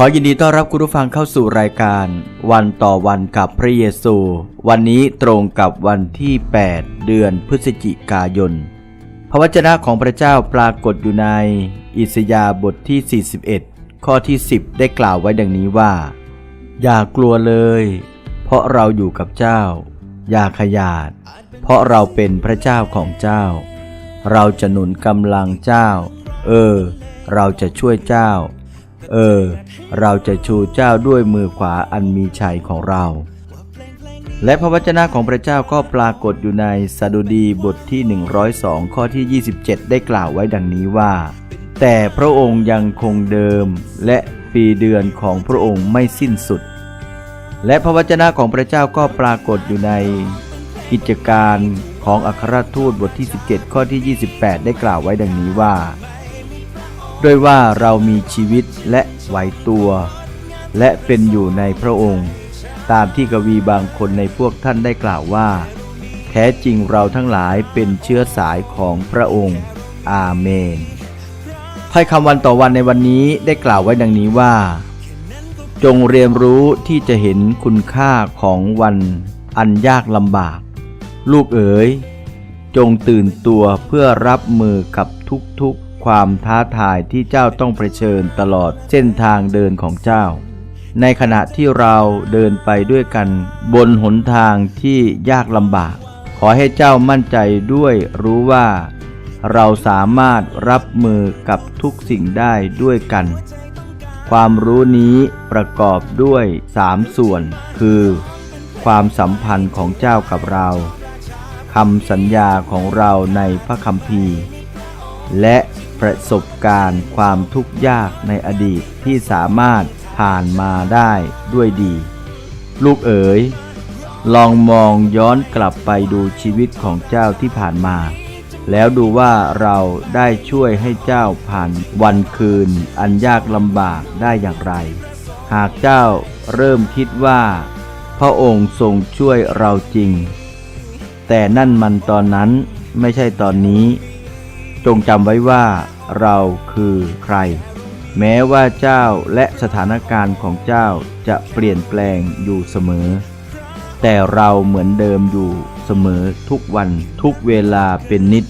ขอยินดีต้อนรับคุณผู้ฟังเข้าสู่รายการ วันต่อวันกับพระเยซู วันนี้ตรงกับวันที่ 8 เดือนพฤศจิกายน พระวจนะของพระเจ้าปรากฏอยู่ในอิสยาห์บทที่ 41 ข้อที่ 10 ได้กล่าวไว้ดังนี้ว่า อย่ากลัวเลย เพราะเราอยู่กับเจ้า อย่าขยาด เพราะเราเป็นพระเจ้าของเจ้า เราจะหนุนกำลังเจ้า เออ เราจะช่วยเจ้า เออ เราจะชูเจ้าด้วยมือขวาอันมีชัยของเรา และพระวจนะของพระเจ้าก็ปรากฏอยู่ในสดุดีบทที่ 102 ข้อที่ 27 ได้กล่าวไว้ดังนี้ว่า แต่พระองค์ยังคงเดิมและปีเดือนของพระองค์ไม่สิ้นสุด และพระวจนะของพระเจ้าก็ปรากฏอยู่ในกิจการของอัครทูตบทที่ 17 ข้อที่ 28 ได้กล่าวไว้ดังนี้ว่า ด้วยว่าเรามีชีวิตและไหวตัว และเป็นอยู่ในพระองค์ ตามที่กวีบางคนในพวกท่านได้กล่าวว่า แท้จริงเราทั้งหลายเป็นเชื้อสายของพระองค์ อาเมนถ้อยคำวันต่อวันในวันนี้ได้กล่าวไว้ดังนี้ว่า จงเรียนรู้ที่จะเห็นคุณค่าของวันอันยากลำบาก ลูกเอ๋ย จงตื่นตัวเพื่อรับมือกับทุกๆ ความท้าทายที่เจ้าต้องเผชิญตลอดเส้นทางเดินของเจ้า ในขณะที่เราเดินไปด้วยกันบนหนทางที่ยากลำบาก ขอให้เจ้ามั่นใจด้วยรู้ว่า เราสามารถรับมือกับทุกสิ่งได้ด้วยกัน ความรู้นี้ประกอบด้วยสามส่วน คือ ความสัมพันธ์ของเจ้ากับเราคำสัญญาของเราในพระคัมภีร์ และ ประสบการณ์ความทุกข์ยากในอดีตที่สามารถผ่านมาได้ด้วยดี ลูกเอ๋ย ลองมองย้อนกลับไปดูชีวิตของเจ้าที่ผ่านมา แล้วดูว่าเราได้ช่วยให้เจ้าผ่านวันคืน อันยากลำบากได้อย่างไร หากเจ้าเริ่มคิดว่า พระองค์ทรงช่วยเราจริง แต่นั่นมันตอนนั้นไม่ใช่ตอนนี้ จงจำไว้ว่าเราคือใคร แม้ว่าเจ้าและสถานการณ์ของเจ้าจะเปลี่ยนแปลงอยู่เสมอ แต่เราเหมือนเดิมอยู่เสมอทุกวันทุกเวลาเป็นนิด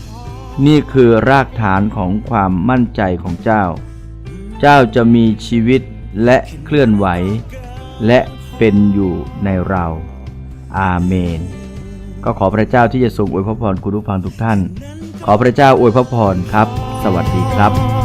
นี่คือรากฐานของความมั่นใจของเจ้า เจ้าจะมีชีวิตและเคลื่อนไหว และเป็นอยู่ในเรา อาเมน ก็ขอพระเจ้าที่จะทรงอวยพระพรคุณผู้ฟังทุกท่าน ขอพระเจ้าอวยพระพรครับ สวัสดีครับ